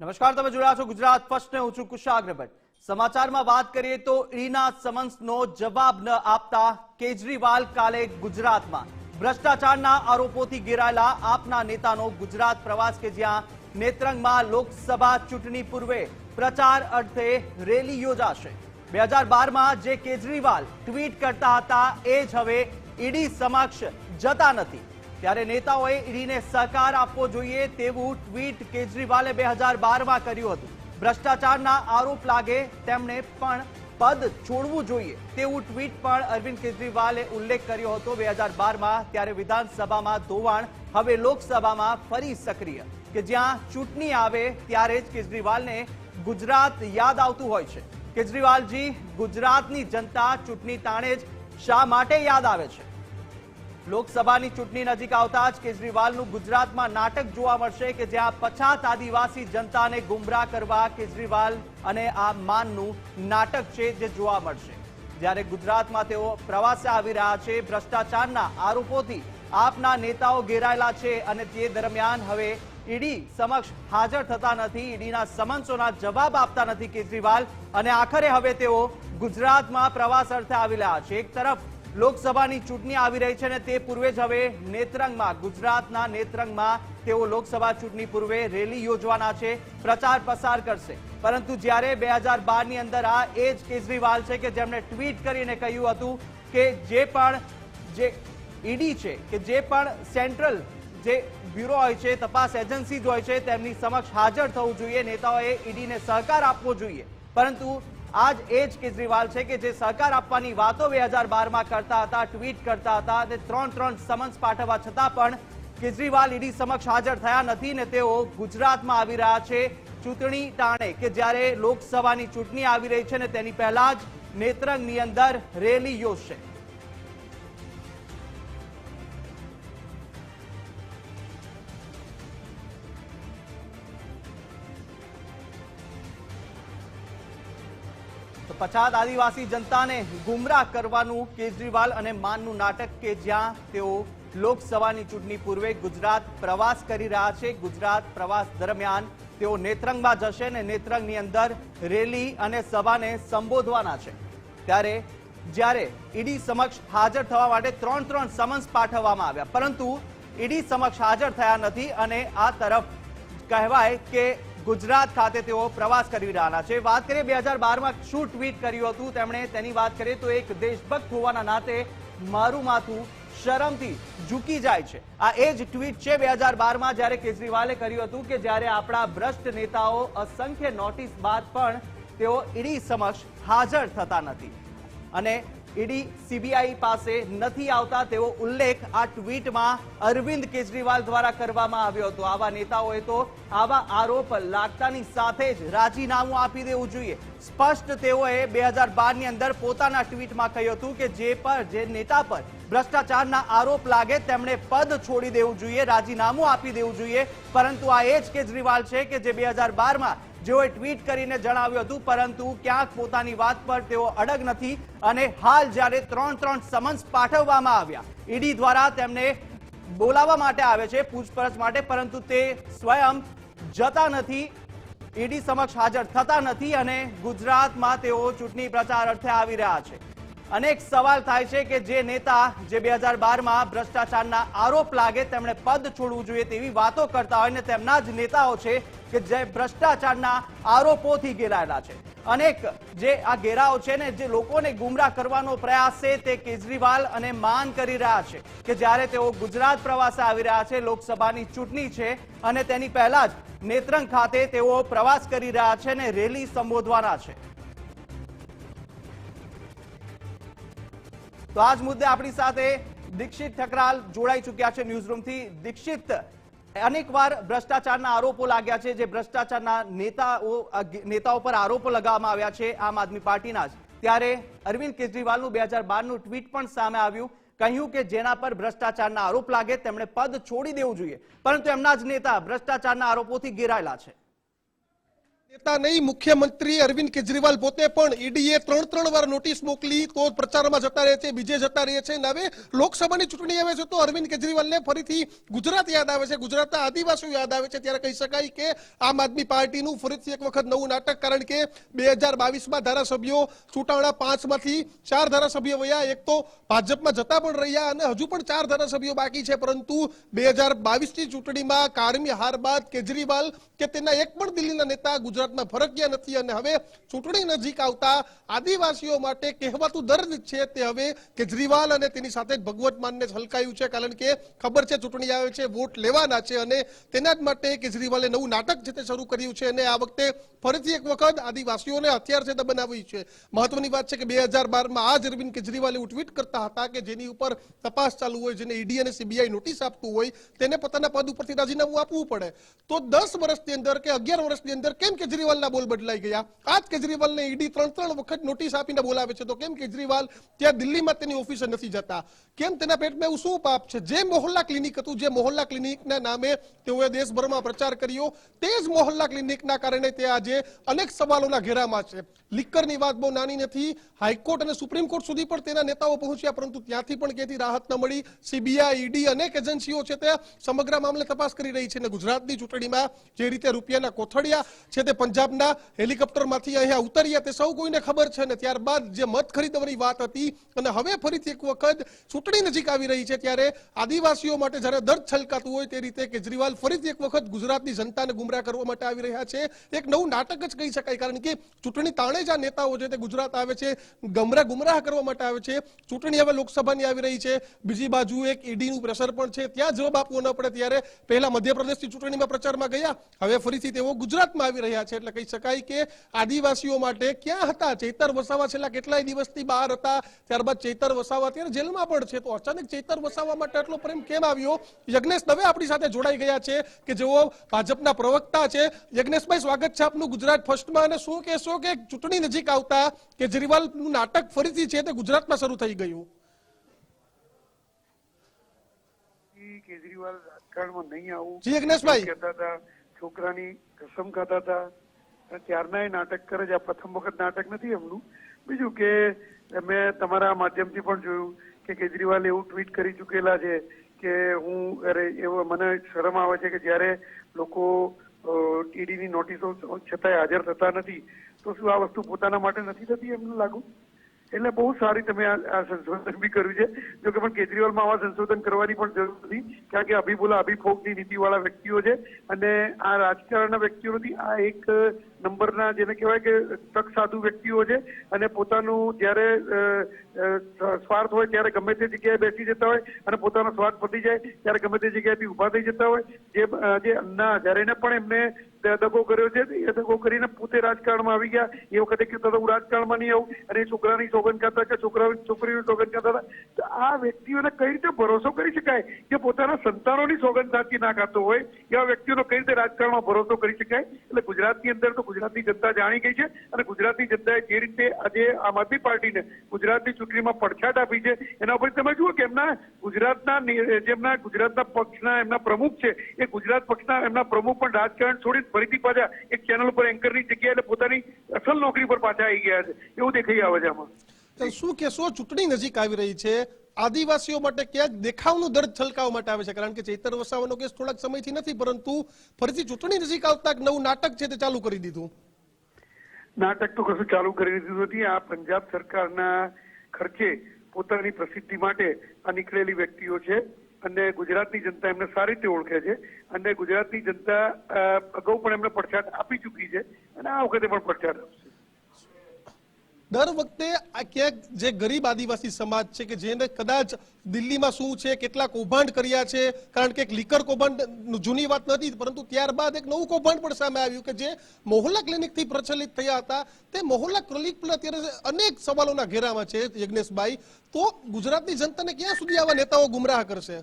નમસ્કાર, તમે જોડ્યા છો ગુજરાત ફર્સ્ટ ને હું છું કુશાગ્ર સમાચારમાં વાત કરીએ તો ઈડીના સમન્સનો જવાબ ન આપતા કેજરીવાલ કાલે ગુજરાતમાં. ભ્રષ્ટાચારના આરોપોથી ઘેરાયેલા આપના નેતાનો ગુજરાત પ્રવાસ કે જ્યાં નેત્રંગમાં લોકસભા ચૂંટણી પૂર્વે પ્રચાર અર્થે રેલી યોજાશે. બે હજાર બારમાં જે કેજરીવાલ ટ્વીટ કરતા હતા, એ જ હવે ઈડી સમક્ષ જતા નથી. ત્યારે નેતાઓએ ઈડીને સહકાર આપવો જોઈએ તેવું ટ્વીટ કેજરીવાલે બે હજાર બારમાં કર્યું હતું. ભ્રષ્ટાચારના આરોપ લાગે તેમણે પણ પદ છોડવું જોઈએ તેવું ટ્વીટ પણ અરવિંદ કેજરીવાલે ઉલ્લેખ કર્યો હતો બે હજાર બારમાં ત્યારે વિધાનસભામાં ધોવાણ, હવે લોકસભામાં ફરી સક્રિય. કે જ્યાં ચૂંટણી આવે ત્યારે જ કેજરીવાલને ગુજરાત યાદ આવતું હોય છે. કેજરીવાલજી, ગુજરાતની જનતા ચૂંટણી તાણે જ શા માટે યાદ આવે છે? લોકસભાની ચૂંટણી નજીક આવતા જ કેજરીવાલનું ગુજરાતમાં નાટક જોવા મળશે કે જ્યાં પછાત આદિવાસી જનતાને ગુમરાહ કરવા કેજરીવાલ અને આ માનનું નાટક છે જે જોવા મળશે. જ્યારે ગુજરાતમાં તેઓ પ્રવાસે આવી રહ્યા છે, ભ્રષ્ટાચારના આરોપોથી આપના નેતાઓ ઘેરાયેલા છે અને તે દરમિયાન હવે ઈડી સમક્ષ હાજર થતા નથી, ઈડીના સમન્સોના જવાબ આપતા નથી કેજરીવાલ અને આખરે હવે તેઓ ગુજરાતમાં પ્રવાસ અર્થે આવી રહ્યા છે. એક તરફ લોકસભાની ચૂંટણી આવી રહી છે અને તે પૂર્વે જ હવે નેત્રંગમાં, ગુજરાતના નેત્રંગમાં તેઓ લોકસભા ચૂંટણી પૂર્વે રેલી યોજવાના છે, પ્રચાર પસાર કરશે. પરંતુ જ્યારે બે હજાર બારની અંદર આ એ જ કેજરીવાલ છે કે જેમણે ટ્વીટ કરીને કહ્યું હતું કે જે પણ જે ઈડી છે, કે જે પણ સેન્ટ્રલ જે બ્યુરો હોય છે, તપાસ એજન્સી હોય છે, તેમની સમક્ષ હાજર થવું જોઈએ, નેતાઓએ ઈડીને સહકાર આપવો જોઈએ. પરંતુ આજ એ જ કેજરીવાલ છે કે જે સહકાર આપવાની વાતો બે હજાર બારમાં કરતા હતા ટ્વીટ કરતા હતા અને ત્રણ ત્રણ સમન્સ પાઠવવા છતાં પણ કેજરીવાલ ઈડી સમક્ષ હાજર થયા નથી ને તેઓ ગુજરાતમાં આવી રહ્યા છે. ચૂંટણી ટાણે કે જ્યારે લોકસભાની ચૂંટણી આવી રહી છે ને તેની પહેલા જ નેત્રંગની અંદર રેલી યોજશે. પછાત આદિવાસી જનતાને ગુમરાહ કરવાનું કેજરીવાલ અને માનનું નાટક કે જ્યાં તેઓ લોકસભાની ચૂંટણી પૂર્વે ગુજરાત પ્રવાસ કરી રહ્યા છે. ગુજરાત પ્રવાસ દરમિયાન તેઓ નેત્રંગમાં જશે ને નેત્રંગની અંદર રેલી અને સભાને સંબોધવાના છે. ત્યારે જ્યારે ઈડી સમક્ષ હાજર થવા માટે ત્રણ ત્રણ સમન્સ પાઠવવામાં આવ્યા. પરંતુ ઈડી સમક્ષ હાજર થયા નથી અને આ તરફ કહેવાય કે ગુજરાત ખાતે તેઓ પ્રવાસ કરી રહ્યા છે. વાત કરીએ બે હજાર બારમાં શું ટ્વીટ કર્યું હતું? તેમણે તેની વાત કરીએ તો એક દેશભક્ત હોવાના નાતે મારું માથું શરમથી ઝૂકી જાય છે. આ એ જ ટ્વીટ છે બે હજાર બારમાં જ્યારે કેજરીવાલે કર્યું હતું કે જ્યારે આપણા ભ્રષ્ટ નેતાઓ અસંખ્ય નોટિસ બાદ પણ તેઓ ઈડી સમક્ષ હાજર થતા નથી. અને ઈડી સીબીઆઈ પાસે નથી આવતા તેવો ઉલ્લેખ આ ટ્વીટમાં અરવિંદ કેજરીવાલ દ્વારા કરવામાં આવ્યો હતો. આવા નેતાઓએ તો આવા આરોપ લાગતાની સાથે જ રાજીનામું આપી દેવું જોઈએ. સ્પષ્ટ તેઓએ બે હજાર બારની અંદર પોતાના ટ્વીટમાં કહ્યું હતું કે જે પર, જે નેતા પર ભ્રષ્ટાચારના આરોપ લાગે તેમણે પદ છોડી દેવું જોઈએ, રાજીનામું આપી દેવું જોઈએ. પરંતુ આ એ જ કેજરીવાલ છે કે જે બે હજાર બારમાં જેઓએ ટ્વીટ કરીને જણાવ્યું હતું, પરંતુ ક્યાંક પોતાની વાત પર તેઓ અડગ નથી અને હાલ જ્યારે ત્રણ ત્રણ સમન્સ પાઠવવામાં આવ્યા, ઈડી દ્વારા તેમને બોલાવવા માટે આવે છે, પૂછપરછ માટે, પરંતુ તે સ્વયં જતા નથી, ઈડી સમક્ષ હાજર થતા નથી અને ગુજરાતમાં તેઓ ચૂંટણી પ્રચાર અર્થે આવી રહ્યા છે. અનેક સવાલ થાય છે કે જે નેતા જે બે હજાર બારમાં ભ્રષ્ટાચારના આરોપ લાગે તેમણે પદ છોડવું જોઈએ તેવી વાતો કરતા હોય ને તેમના જ નેતાઓ છે કે જે ભ્રષ્ટાચારના આરોપોથી ઘેરાયેલા છે. અનેક જે આ ઘેરાઓ છે ને જે લોકોને ગુમરાહ કરવાનો પ્રયાસ છે તે કેજરીવાલ અને માન કરી રહ્યા છે કે જ્યારે તેઓ ગુજરાત પ્રવાસે આવી રહ્યા છે, લોકસભાની ચૂંટણી છે અને તેની પહેલા જ નેત્રંગ ખાતે તેઓ પ્રવાસ કરી રહ્યા છે અને રેલી સંબોધવાના છે. તો આજ મુદ્દે આપણી સાથે દીક્ષિત ઠકરાલ જોડાઈ ચૂક્યા છે ન્યૂઝરૂમથી. દીક્ષિત, અનેકવાર ભ્રષ્ટાચારના આરોપો લાગ્યા છે, જે ભ્રષ્ટાચારના નેતાઓ નેતાઓ પર આરોપો લગાવવામાં આવ્યા છે આમ આદમી પાર્ટીના જ. ત્યારે અરવિંદ કેજરીવાલનું બે હજાર બારનું ટ્વીટ પણ સામે આવ્યું, કહ્યું કે જેના પર ભ્રષ્ટાચારના આરોપ લાગે, તેમણે પદ છોડી દેવું જોઈએ. પરંતુ એમના જ નેતા ભ્રષ્ટાચારના આરોપોથી ઘેરાયેલા છે. નેતા નહીં, મુખ્યમંત્રી અરવિંદ કેજરીવાલ પોતે પણ ઈડીએ ત્રણ ત્રણ વાર નોટિસ મોકલી તો પ્રચારમાં જતા રહે છે, બીજે જતા રહે છે. અને હવે લોકસભાની ચૂંટણી આવે છે તો અરવિંદ કેજરીવાલને ફરીથી ગુજરાત યાદ આવે છે. ગુજરાતના આદિવાસીઓ યાદ આવે છે. ત્યારે કહી શકાય કે આમ આદમી પાર્ટીનું ફરીથી એક વખત નવું નાટક, કારણ કે બે હજાર બાવીસમાં ધારાસભ્યો ચૂંટાણા પાંચમાંથી ચાર ધારાસભ્યો વયા. એક તો ભાજપમાં જતા પણ રહ્યા અને હજુ પણ ચાર ધારાસભ્યો બાકી છે. પરંતુ બે હજાર બાવીસની ચૂંટણીમાં કારમી હાર બાદ કેજરીવાલ કે તેના એક પણ દિલ્હીના નેતા ગુજરાતમાં ફરક્યા નથી અને હવે ચૂંટણી નજીક આવતા આદિવાસીઓ માટે કહેવાતું દર્દ છે તે હવે કેજરીવાલ અને તેની સાથે ભગવત માનને છલકાયું છે, કારણ કે ખબર છે ચૂંટણી આવે છે, વોટ લેવાના છે અને તેના જ માટે કેજરીવાલે નવું નાટક છે તે શરૂ કર્યું છે અને આ વખતે ફરીથી એક વખત આદિવાસીઓને હથિયાર છે તે બનાવ્યું છે. મહત્વની વાત છે કે બે હજાર બારમાં આ જ અરવિંદ કેજરીવાલ ટ્વીટ કરતા હતા કે જેની ઉપર તપાસ ચાલુ હોય, જેને ઈડી અને સીબીઆઈ નોટિસ આપતું હોય, તેને પોતાના પદ ઉપરથી રાજીનામું આપવું પડે. તો દસ વર્ષની અંદર કે અગિયાર વર્ષની અંદર કેમ કેજરીવાલના બોલ બદલાઈ ગયા. આ જ કેજરીવાલને ઈડી ત્રણ ત્રણ વખત નોટિસ આપીને બોલાવે છે. તો કેમ કેજરીવાલ ત્યાં દિલ્હીમાં તેની ઓફિસે નથી જતા? કેમ તેના પેટમાં એવું શું પાપ છે? જે મોહલ્લા ક્લિનિક હતું, જે મોહલ્લા ક્લિનિકના નામે તેઓએ દેશભરમાં પ્રચાર કર્યો, તે જ મોહલ્લા ક્લિનિકના કારણે તે આજે અનેક સવાલોના ઘેરામાં છે. લિક્કરની વાત બહુ નાની નથી. હાઈકોર્ટ અને સુપ્રીમ કોર્ટ સુધી પણ તેના નેતાઓ પહોંચ્યા, પરંતુ ત્યાંથી પણ ક્યાંથી રાહત ન મળી? સીબીઆઈ, ઈડી અનેક એજન્સીઓ છે તે સમગ્ર મામલે તપાસ કરી રહી છે. અને ગુજરાતની ચૂંટણીમાં જે રીતે રૂપિયાના કોથળિયા છે તે પંજાબના હેલિકોપ્ટરમાંથી અહીંયા ઉતર્યા. તે સૌ કોઈને ખબર છે ને ત્યારબાદ જે મત ખરીદવાની વાત હતી અને હવે ફરીથી એક વખત ચૂંટણી નજીક આવી રહી છે ત્યારે આદિવાસીઓ માટે જ્યારે દર્દ છલકાતું હોય તે રીતે કેજરીવાલ ફરીથી એક વખત ગુજરાતની જનતાને ગુમરાહ કરવા માટે આવી રહ્યા છે. એક નવું નાટક જ કહી શકાય કારણ કે ચૂંટણી તાણે જ આ નેતાઓ છે તે ગુજરાત આવે છે, ગમરા ગુમરાહ કરવા માટે આવે છે. ચૂંટણી હવે લોકસભાની આવી રહી છે. બીજી બાજુ એક ઈડીનું પ્રેશર પણ છે. ત્યાં જવાબ આપવો ન પડે ત્યારે પહેલા મધ્યપ્રદેશની ચૂંટણીમાં પ્રચારમાં ગયા. હવે ફરીથી તેઓ ગુજરાતમાં આવી રહ્યા છે. એટલે કહી શકાય કે આદિવાસીઓ માટે ક્યાં હતા? ચૈતર વસાવા છેલ્લા કેટલાય દિવસથી બહાર હતા. ત્યારબાદ ચૈતર વસાવા અત્યારે જેલમાં પણ છે. તો અચાનક ચૈતર વસાવા માટે આટલો પ્રેમ કેમ આવ્યો? યજ્ઞેશ દવે આપણી સાથે જોડાઈ ગયા છે કે જેઓ ભાજપના પ્રવક્તા છે. યજ્ઞેશભાઈ સ્વાગત છે આપનું ગુજરાત ફર્સ્ટમાં અને શું કહેશો કે ચૂંટણી નજીક આવતા કેજરીવાલનું નાટક ફરીથી છે તે ગુજરાતમાં શરૂ થઈ ગયું. કેજરીવાલ રાજકારણમાં નહીં આવું. જી, યજ્ઞેશભાઈ. કહેતા હતા? છોકરાની કસમ ખાતા હતા. અને ત્યારના એ નાટક કરે છે. આ પ્રથમ વખત નાટક નથી એમનું. બીજું કે મેં તમારા માધ્યમથી પણ જોયું કે કેજરીવાલ એવું ટ્વીટ કરી ચૂકેલા છે કે હું અરે એવો મને શરમ આવે છે કે જ્યારે લોકો ટીડીની નોટિસો છતાંય હાજર થતા નથી. તો શું આ વસ્તુ પોતાના માટે નથી થતી એમને લાગુ? એટલે બહુ સારી તમે આ સંશોધન બી કર્યું છે. જો કે પણ કેજરીવાલમાં આવા સંશોધન કરવાની પણ જરૂર નથી, કારણ કે અભિબોલા અભિફોગની નીતિવાળા વ્યક્તિઓ છે અને આ રાજકારણના વ્યક્તિઓ નથી આ એક નંબરના જેને કહેવાય કે તક સાધુ વ્યક્તિઓ છે અને પોતાનું જ્યારે સ્વાર્થ હોય ત્યારે ગમે તે જગ્યાએ બેસી જતા હોય અને પોતાનો સ્વાર્થ પતી જાય ત્યારે ગમે તે જગ્યાએથી ઊભા થઈ જતા હોય. જે જે અન્ના હજારેને પણ એમને દગો કર્યો છે એ દગો કરીને પોતે રાજકારણમાં આવી ગયા. એ વખતે કહેતા હતા, હું રાજકારણમાં નહીં આવું. અને છોકરાની સોગન ખાતા કે છોકરા છોકરીની સોગન ખાતા હતા. આ વ્યક્તિઓને કઈ રીતે ભરોસો કરી શકાય? કે પોતાના સંતાનોની સોગન સાચી ના ખાતો હોય એવા વ્યક્તિઓનો કઈ રીતે રાજકારણમાં ભરોસો કરી શકાય? એટલે ગુજરાતની અંદર તો ગુજરાતની જનતા જાણી ગઈ છે અને ગુજરાતની જનતાએ જે રીતે આજે આમ આદમી પાર્ટીને ગુજરાતની ચૂંટણીમાં પડછાટ આપી છે, એના ઉપર તમે જુઓ કે એમના ગુજરાતના જેમના ગુજરાતના પક્ષના એમના પ્રમુખ છે, એ ગુજરાત પક્ષના એમના પ્રમુખ પણ રાજકારણ છોડી ફરીથી પાછા એક ચેનલ ઉપર એન્કરની જગ્યાએ પોતાની અસલ નોકરી પર પાછા આવી ગયા છે. એવું દેખાઈ આવે છે આમાં. શું કહેશો? ચૂંટણી નજીક આવી રહી છે. આદિવાસીઓ માટે ક્યાંક દેખાવનું દર્દ છલકાવવા માટે આવે છે. કારણ કે ચૈતર વસાવાનો કેસ થોડાક સમયથી નથી પરંતુ ફરીથી ચૂંટણી નજીક આવતા એક નવું નાટક છે તે ચાલુ કરી દીધું. નાટક તો કશું ચાલુ કરી દીધું નથી. આ પંજાબ સરકારના ખર્ચે પોતાની પ્રસિદ્ધિ માટે આ નીકળેલી વ્યક્તિઓ છે. અને ગુજરાતની જનતા એમને સારી રીતે ઓળખે છે અને ગુજરાતની જનતા અગાઉ પણ એમને પડછાટ આપી ચૂકી છે અને આ વખતે પણ પડછાટ આપશે. દર વખતે આ ક્યાંક જે ગરીબ આદિવાસી સમાજ છે કે જેને કદાચ દિલ્હીમાં શું છે કેટલા કૌભાંડ કર્યા છે, કારણ કે એક લીકર કૌભાંડ જૂની વાત નથી, પરંતુ ત્યારબાદ એક નવું કૌભાંડ પણ સામે આવ્યું કે જે મોહલ્લા ક્લિનિકથી પ્રચલિત થયા હતા. તે મોહલ્લા ક્લિનિક પણ અત્યારે અનેક સવાલોના ઘેરામાં છે, યજ્ઞેશભાઈ. તો ગુજરાતની જનતાને ક્યાં સુધી આવા નેતાઓ ગુમરાહ કરશે?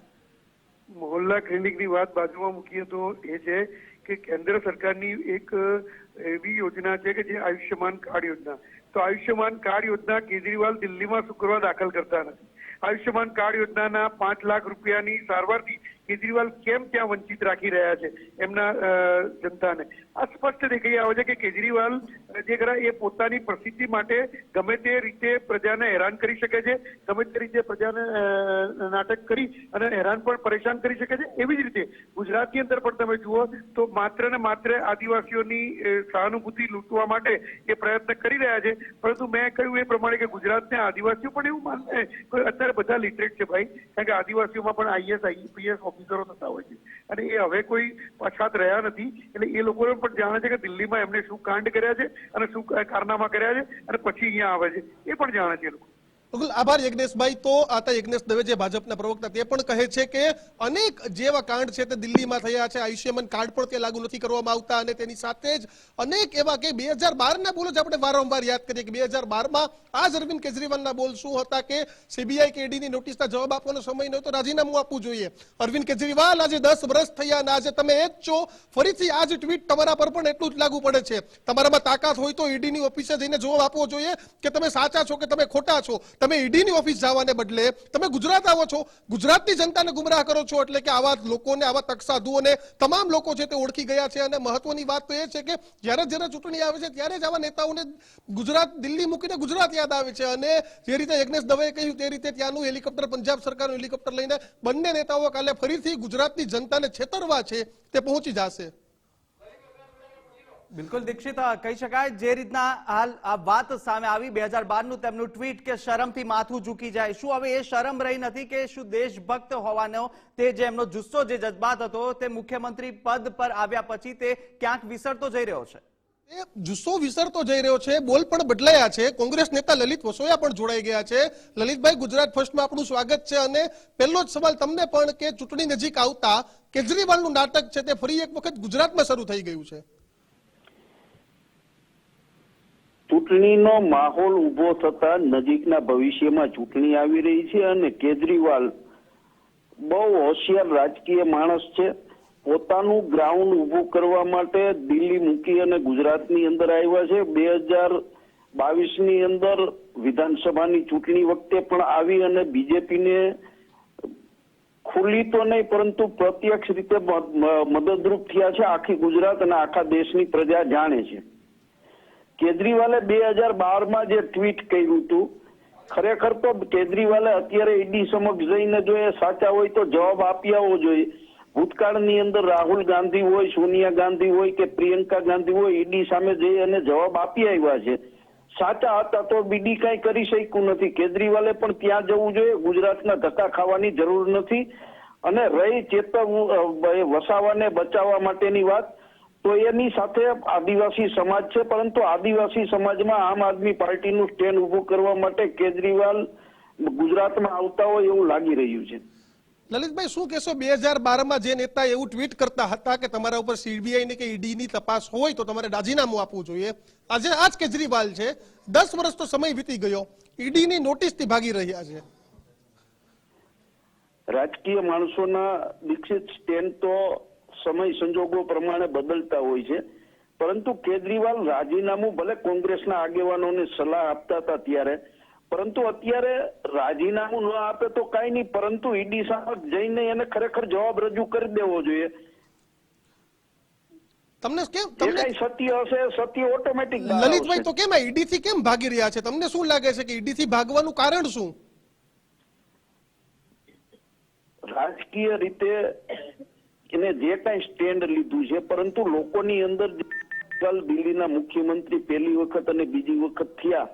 મોહલ્લા ક્લિનિકની વાત બાજુમાં મૂકીએ તો એ છે કે કેન્દ્ર સરકારની એક એવી યોજના છે કે જે આયુષ્યમાન કાર્ડ યોજના. તો આયુષ્યમાન કાર્ડ યોજના કેજરીવાલ દિલ્હીમાં શુક્રવાર દાખલ કરતા નથી. આયુષ્યમાન કાર્ડ યોજનાના પાંચ લાખ રૂપિયાની સારવારથી કેજરીવાલ કેમ ત્યાં વંચિત રાખી રહ્યા છે એમના જનતાને? આ સ્પષ્ટ દેખાઈ આવે છે કે કેજરીવાલ જે ખરા એ પોતાની પ્રસિદ્ધિ માટે ગમે તે રીતે પ્રજાને હેરાન કરી શકે છે, ગમે તે રીતે પ્રજાને નાટક કરી અને હેરાન પણ પરેશાન કરી શકે છે, એવી જ રીતે ગુજરાતની અંદર પણ તમે જુઓ તો માત્ર ને માત્ર આદિવાસીઓની સહાનુભૂતિ લૂંટવા માટે એ પ્રયત્ન કરી રહ્યા છે, પરંતુ મેં કહ્યું એ પ્રમાણે કે ગુજરાતના આદિવાસીઓ પણ એવું માનશે અત્યારે બધા લિટરેટ છે ભાઈ, કારણ કે આદિવાસીઓમાં પણ આઈએસ આઈપીએસ ઓફિસરો થતા હોય છે. અને એ હવે કોઈ પછાત રહ્યા નથી. એટલે એ લોકો પણ જાણે છે કે દિલ્હીમાં એમને શું કાંડ કર્યા છે અને શું કારનામા કર્યા છે અને પછી અહીંયા આવે છે. એ પણ જાણે છે એ લોકો. આભાર યજ્ઞેશભાઈ. તો આતા યજ્ઞેશ દવે જે ભાજપના પ્રવક્તા તે પણ કહે છે કે અનેક જેવા કાંડ છે તે દિલ્હીમાં થયા છે. આયુષ્યમાન કાર્ડ પણ તે લાગુ નથી કરવામાં આવતા અને તેની સાથે જ અનેક એવા કે બે હજાર બારના બોલો જ આપણે વારંવાર યાદ કરીએ કે બે હજાર બારમાં આ જ અરવિંદ કેજરીવાલના બોલ શું હતા કે સીબીઆઈ કેડીની નોટિસના જવાબ આપવાનો સમય નહોતો રાજીનામું આપવું જોઈએ. અરવિંદ કેજરીવાલ આજે દસ વર્ષ થયા અને આજે તમે એ જ છો, ફરીથી આ જ ટ્વીટ તમારા પર પણ એટલું જ લાગુ પડે છે. તમારામાં તાકાત હોય તો ઈડીની ઓફિસે જઈને જવાબ આપવો જોઈએ કે તમે સાચા છો કે તમે ખોટા છો. તમે ઈડીની ઓફિસ જવાને બદલે તમે ગુજરાત આવો છો. ગુજરાતની જનતાને ગુમરાહ કરો છો એટલે કે આવા લોકોને, આવા તકસાધુઓને તમામ લોકો છે તે ઓળખી ગયા છે. અને મહત્વની વાત તો એ છે કે જ્યારે જ્યારે ચૂંટણી આવે છે ત્યારે જ આવા નેતાઓને ગુજરાત, દિલ્હી મૂકીને ગુજરાત યાદ આવે છે. અને જે રીતે યજ્ઞેશ દવેએ કહ્યું તે રીતે ત્યાંનું હેલિકોપ્ટર, પંજાબ સરકારનું હેલિકોપ્ટર લઈને બંને નેતાઓ કાલે ફરીથી ગુજરાતની જનતાને છેતરવા છે તે પહોંચી જશે. બિલકુલ દીક્ષિત કહી શકાય જે રીતના હાલ આ વાત સામે આવી બે હજાર બારનું તેમનું ટ્વીટ કે શરમથી માથું ઝૂકી જાય. શું હવે એ શરમ રહી નથી કે શું દેશભક્ત હોવાનો તે જે એમનો જુસ્સો જે જજબાત હતો તે મુખ્યમંત્રી પદ પર આવ્યા પછી તે ક્યાંક વિસરતો જઈ રહ્યો છે? એ જુસ્સો વિસરતો જઈ રહ્યો છે, બોલ પણ બદલાયા છે. કોંગ્રેસ નેતા લલિત વસોયા પણ જોડાઈ ગયા છે. લલિતભાઈ, ગુજરાત ફર્સ્ટમાં આપણું સ્વાગત છે અને પહેલો જ સવાલ તમને પણ કે ચૂંટણી નજીક આવતા કેજરીવાલનું નાટક છે તે ફરી એક વખત ગુજરાતમાં શરૂ થઈ ગયું છે. ચૂંટણીનો માહોલ ઊભો થતા નજીકના ભવિષ્યમાં ચૂંટણી આવી રહી છે અને કેજરીવાલ બહુ હોશિયાર રાજકીય માણસ છે. પોતાનું ગ્રાઉન્ડ ઊભું કરવા માટે દિલ્હી મૂકી અને ગુજરાતની અંદર આવ્યા છે. બે હજાર બાવીસની અંદર વિધાનસભાની ચૂંટણી વખતે પણ આવી અને બીજેપીને ખુલ્લી તો નહીં, પરંતુ પ્રત્યક્ષ રીતે મદદરૂપ થયા છે. આખી ગુજરાત અને આખા દેશની પ્રજા જાણે છે. કેજરીવાલે બે હજાર બારમાં જે ટ્વીટ કર્યું હતું, ખરેખર તો કેજરીવાલે અત્યારે ઈડી સમક્ષ જઈને જો એ સાચા હોય તો જવાબ આપી આવવો જોઈએ. ભૂતકાળની અંદર રાહુલ ગાંધી હોય, સોનિયા ગાંધી હોય કે પ્રિયંકા ગાંધી હોય, ઈડી સામે જઈ અને જવાબ આપી આવ્યા છે. સાચા હતા તો બીડી કઈ કરી શક્યું નથી. કેજરીવાલે પણ ત્યાં જવું જોઈએ, ગુજરાતના ધક્કા ખાવાની જરૂર નથી. અને રહી ચેતવ વસાવાને બચાવવા માટેની વાત તો એની સાથે આદિવાસી સમાજ છે પરંતુ આદિવાસી સમાજમાં આમ આદમી પાર્ટીનું સ્ટેન્ડ ઉભું કરવા માટે કેજરીવાલ ગુજરાતમાં આવતા હોય એવું લાગી રહ્યું છે. લલિતભાઈ શું કહેશો? બે હજાર બારમાં જે નેતા એવું ટ્વીટ કરતા હતા કે તમારા ઉપર સીબીઆઈ ની કે ઈડી ની તપાસ હોય તો તમારે રાજીનામું આપવું જોઈએ. આજે આ જ કેજરીવાલ છે. દસ વર્ષ તો સમય વીતી ગયો. ઈડી ની નોટિસથી ભાગી રહ્યા છે. રાજકીય માણસોના દીક્ષિત સ્ટેન્ડ તો સમય સંજોગો પ્રમાણે બદલતા હોય છે. પરંતુ કેજરીવાલ રાજીનામું ભલે કોંગ્રેસના આગેવાનોને સલાહ આપતા હતા ત્યારે પરંતુ અત્યારે રાજીનામું ન આપે તો કઈ નહીં પરંતુ ઈડી સામે જઈને એને ખરેખર જવાબ રજૂ કરી દેવો જોઈએ. તમને કેમ તમને સત્ય હશે સત્ય ઓટોમેટિક લલિતભાઈ તો કેમ ઈડી થી કેમ ભાગી રહ્યા છે? તમને શું લાગે છે કે ઈડી થી ભાગવાનું કારણ શું? રાજકીય રીતે એને જે કાંઈ સ્ટેન્ડ લીધું છે, પરંતુ લોકોની અંદર દિલ્હીના મુખ્યમંત્રી પહેલી વખત અને બીજી વખત થયા,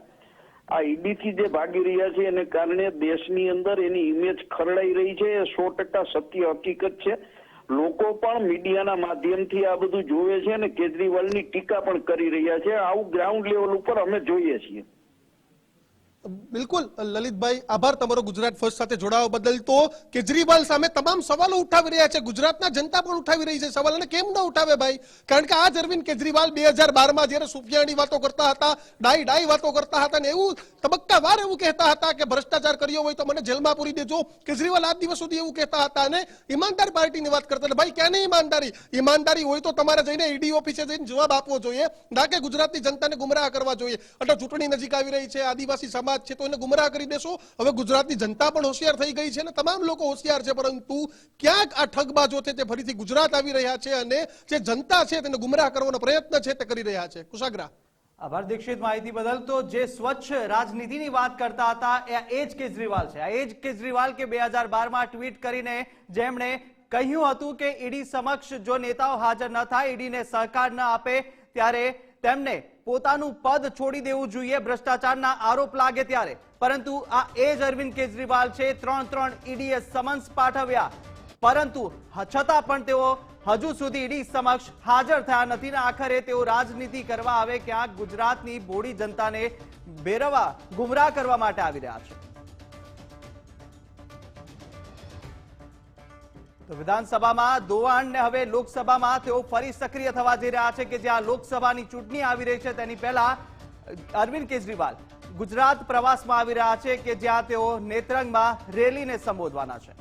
આ ઈડીથી જે ભાગી રહ્યા છે, એને કારણે દેશની અંદર એની ઇમેજ ખરડાઈ રહી છે, એ સો ટકા સત્ય હકીકત છે. લોકો પણ મીડિયાના માધ્યમથી આ બધું જોવે છે અને કેજરીવાલની ટીકા પણ કરી રહ્યા છે. આવું ગ્રાઉન્ડ લેવલ ઉપર અમે જોઈએ છીએ. બિલકુલ. લલિતભાઈ, આભાર. તમારો ગુજરાત ફર્સ્ટ સાથે જોડાવા બદલ તો કેજરીવાલ સામે તમામ સવાલો ઉઠાવી રહ્યા છે. ગુજરાતના જનતા પણ ઉઠાવી રહી છે સવાલ. અને કેમ ન ઉઠાવે ભાઈ? કારણ કે આ અરવિંદ કેજરીવાલ બે હજાર બારમાં જ્યારે સુફિયાની વાતો કરતા હતા, ડાઈ ડાઈ વાતો કરતા હતા ને એવું તબક્કાવાર એવું કહેતા હતા કે ભ્રષ્ટાચાર કર્યો હોય તો મને જેલમાં પૂરી દેજો. કેજરીવાલ આજ દિવસ સુધી એવું કહેતા હતા અને ઈમાનદાર પાર્ટીની વાત કરતા ભાઈ ક્યાં નહીં ઈમાનદારી? ઈમાનદારી હોય તો તમારે જઈને ઈડી ઓફિસે જઈને જવાબ આપવો જોઈએ. ના કે ગુજરાતની જનતાને ગુમરાહ કરવા જોઈએ. એટલે ચૂંટણી નજીક આવી રહી છે. આદિવાસી સમાજ બાદ છે તો એને ગુમરાહ કરી દેશો. હવે ગુજરાતની જનતા પણ હોશિયાર થઈ ગઈ છે ને તમામ લોકો હોશિયાર છે, પરંતુ ક્યાંક આ ઠગબાજો છે તે ફરીથી ગુજરાત આવી રહ્યા છે અને જે જનતા છે તેને ગુમરાહ કરવાનો પ્રયત્ન છે તે કરી રહ્યા છે. કુશાગ્રા આભાર દીક્ષિત. માહિતી બદલ તો જે સ્વચ્છ રાજનીતિની વાત કરતા હતા, એ જ કેજરીવાલ છે. આ એ જ કેજરીવાલ કે બે હજાર બારમાં ટ્વીટ કરીને જેમણે કહ્યું હતું કે ઈડી સમક્ષ જો નેતાઓ હાજર ન થાય, ઈડીને સહકાર ન આપે, ત્યારે તેમને પોતાનું પદ છોડી દેવું જોઈએ ભ્રષ્ટાચારના આરોપ લાગે ત્યારે. પરંતુ આ એ જ અરવિંદ કેજરીવાલ છે, ત્રણ ત્રણ ઈડીએ સમન્સ પાઠવ્યા. પરંતુ છતાં પણ તેઓ હજુ સુધી ઈડી સમક્ષ હાજર થયા નથી ને આખરે તેઓ રાજનીતિ કરવા આવે ક્યાંક ગુજરાતની બોડી જનતાને બેરવા ગુમરાહ કરવા માટે આવી રહ્યા છે. તો વિધાનસભામાં દોવાણ ને હવે લોકસભામાં તેઓ ફરી સક્રિય થવા જઈ રહ્યા છે કે જ્યાં લોકસભાની ચૂંટણી આવી રહી છે તેની પહેલા અરવિંદ કેજરીવાલ ગુજરાત પ્રવાસમાં આવી રહ્યા છે કે જ્યાં તેઓ નેત્રંગમાં રેલીને સંબોધવાના છે.